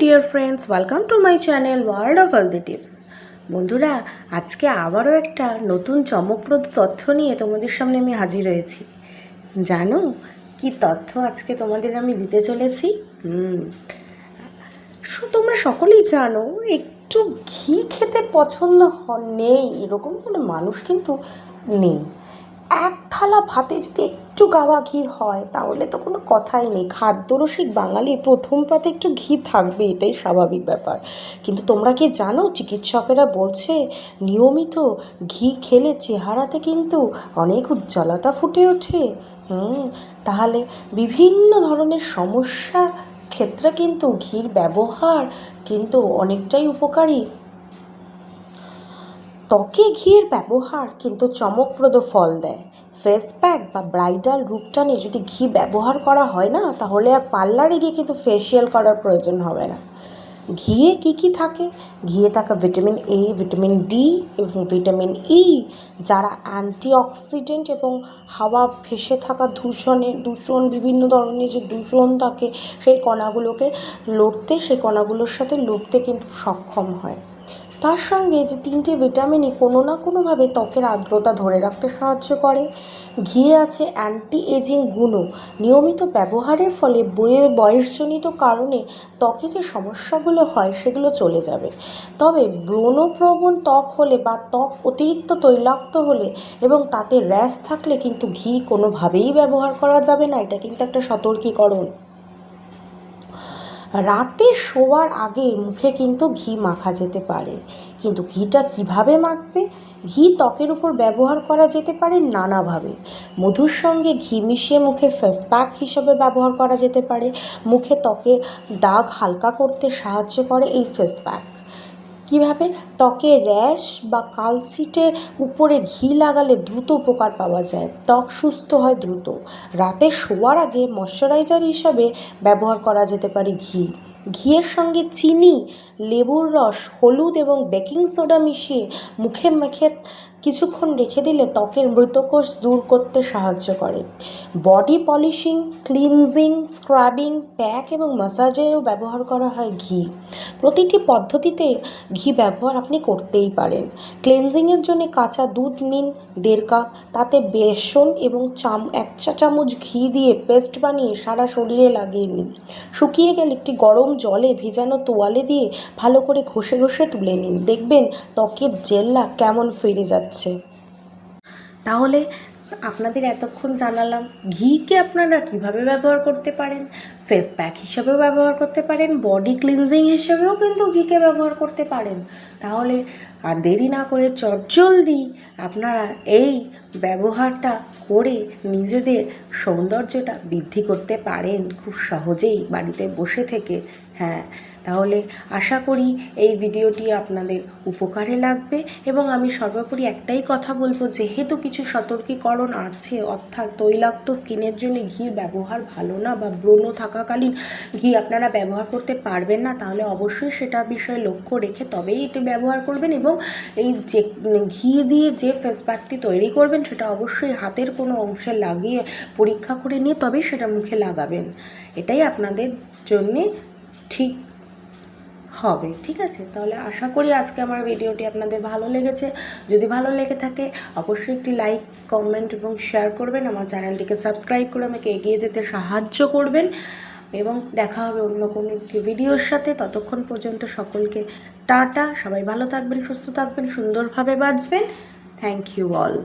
Dear friends welcome to my channel world of healthy tips বন্ধুরা, আজকে আবারও একটা নতুন চমকপ্রদ তথ্য নিয়ে তোমাদের সামনে আমি হাজির হয়েছি। জানো কি তথ্য আজকে তোমাদের আমি দিতে চলেছি? হুম। তোমরা সকলেই জানো, একটু ঘি খেতে পছন্দ নেই, এরকম কোনো মানুষ কিন্তু নেই। এক থালা ভাতে যদি একটু গাওয়া ঘি হয়, তাহলে তো কোনো কথাই নেই। খাদ্যরসিক বাঙালি প্রথম পাতে একটু ঘি থাকবে, এটাই স্বাভাবিক ব্যাপার। কিন্তু তোমরা কি জানো, চিকিৎসকেরা বলছে, নিয়মিত ঘি খেলে চেহারাতে কিন্তু অনেক উজ্জ্বলতা ফুটে ওঠে। হুম, তাহলে বিভিন্ন ধরনের সমস্যা ক্ষেত্রে কিন্তু ঘির ব্যবহার কিন্তু অনেকটাই উপকারী। ত্বকে ঘিয়ের ব্যবহার কিন্তু চমকপ্রদ ফল দেয়। ফেস প্যাক বা ব্রাইডাল রূপটানে যদি ঘি ব্যবহার করা হয় না, তাহলে আর পার্লারে গিয়ে কিন্তু ফেসিয়াল করার প্রয়োজন হবে না। ঘিয়ে কি কি থাকে? ঘিয়ে থাকা ভিটামিন এ ভিটামিন ডি এবং ভিটামিন ই যারা অ্যান্টিঅক্সিডেন্ট এবং হাওয়া ভেসে থাকা দূষণে, দূষণ, বিভিন্ন ধরনের যে দূষণ থাকে, সেই কণাগুলোকে লড়তে, সেই কণাগুলোর সাথে লড়তে কিন্তু সক্ষম হয়। তার সঙ্গে যে তিনটে ভিটামিনই কোনো না কোনোভাবে ত্বকের আর্দ্রতা ধরে রাখতে সাহায্য করে। ঘিয়ে আছে অ্যান্টি এজিং গুণও। নিয়মিত ব্যবহারের ফলে বইয়ের বয়সজনিত কারণে ত্বকে যে সমস্যাগুলো হয় সেগুলো চলে যাবে। তবে ব্রণপ্রবণ ত্বক হলে বা ত্বক অতিরিক্ত তৈলাক্ত হলে এবং তাতে র্যাশ থাকলে কিন্তু ঘি কোনোভাবেই ব্যবহার করা যাবে না। এটা কিন্তু একটা সতর্কীকরণ। রাতে শোয়ার আগে মুখে কিন্তু ঘি মাখা যেতে পারে। কিন্তু ঘিটা কীভাবে মাখবে? ঘি ত্বকের উপর ব্যবহার করা যেতে পারে নানাভাবে। মধুর সঙ্গে ঘি মিশিয়ে মুখে ফেস প্যাক হিসেবে ব্যবহার করা যেতে পারে। মুখে ত্বকে দাগ হালকা করতে সাহায্য করে এই ফেস প্যাক কীভাবে ত্বকে র্যাশ বা কালসিটের উপরে ঘি লাগালে দ্রুত উপকার পাওয়া যায়? ত্বক সুস্থ হয় দ্রুত। রাতে শোয়ার আগে ময়শ্চারাইজার হিসাবে ব্যবহার করা যেতে পারে ঘি। ঘিয়ের সঙ্গে চিনি, লেবুর রস, হলুদ এবং বেকিং সোডা মিশিয়ে মুখে মেখে কিছুক্ষণ রেখে দিলে ত্বকের মৃতকোষ দূর করতে সাহায্য করে। Body polishing, cleansing, scrubbing, pack এবং ম্যাসাজেও ব্যবহার করা হয় ঘি। প্রতিটি পদ্ধতিতে ঘি ব্যবহার আপনি করতেই পারেন। ক্লিনজিংয়ের জন্য কাঁচা দুধ নিন, দেড় কাপ, তাতে বেসন এবং চাম, এক চা চামচ ঘি দিয়ে পেস্ট বানিয়ে সারা শরীরে লাগিয়ে নিন। শুকিয়ে গেলে একটি গরম জলে ভেজানো তোয়ালে দিয়ে ভালো করে ঘষে ঘষে তুলে নিন। দেখবেন ত্বকের জেল্লা কেমন ফিরে যাচ্ছে। তাহলে আপনাদের এতক্ষণ জানালাম ঘিকে আপনারা কীভাবে ব্যবহার করতে পারেন? ফেস প্যাক হিসেবেও ব্যবহার করতে পারেন বডি ক্লিনজিং হিসেবেও কিন্তু ঘিকে ব্যবহার করতে পারেন। তাহলে আর দেরি না করে চটজলদি আপনারা এই ব্যবহারটা করে নিজেদের সৌন্দর্যটা বৃদ্ধি করতে পারেন খুব সহজেই বাড়িতে বসে থেকে। হ্যাঁ তাহলে আশা করি এই ভিডিওটি আপনাদের উপকারে লাগবে এবং আমি সর্বোপরি একটাই কথা বলব, যেহেতু কিছু সতর্কীকরণ আছে, অর্থাৎ তৈলাক্ত স্কিনের জন্য ঘি ব্যবহার ভালো না বা ব্রণ থাকাকালীন ঘি আপনারা ব্যবহার করতে পারবেন না? তাহলে অবশ্যই সেটা বিষয়ে লক্ষ্য রেখে তবেই এটি ব্যবহার করবেন এবং এই যে ঘি দিয়ে যে ফেস প্যাকটি তৈরি করবেন, সেটা অবশ্যই হাতের কোনো অংশে লাগিয়ে পরীক্ষা করে নিয়ে তবেই সেটা মুখে লাগাবেন। এটাই আপনাদের জন্যে ঠিক হবে, ঠিক আছে? তাহলে আশা করি আজকে আমার ভিডিওটি আপনাদের ভালো লেগেছে। যদি ভালো লেগে থাকে, অবশ্যই একটি লাইক কমেন্ট এবং শেয়ার করবেন। আমার চ্যানেলটিকে সাবস্ক্রাইব করে আমাকে এগিয়ে যেতে সাহায্য করবেন। এবং দেখা হবে অন্য কোনো একটি ভিডিওর সাথে। ততক্ষণ পর্যন্ত সকলকে টাটা। সবাই ভালো থাকবেন, সুস্থ থাকবেন, সুন্দরভাবে বাঁচবেন। Thank you all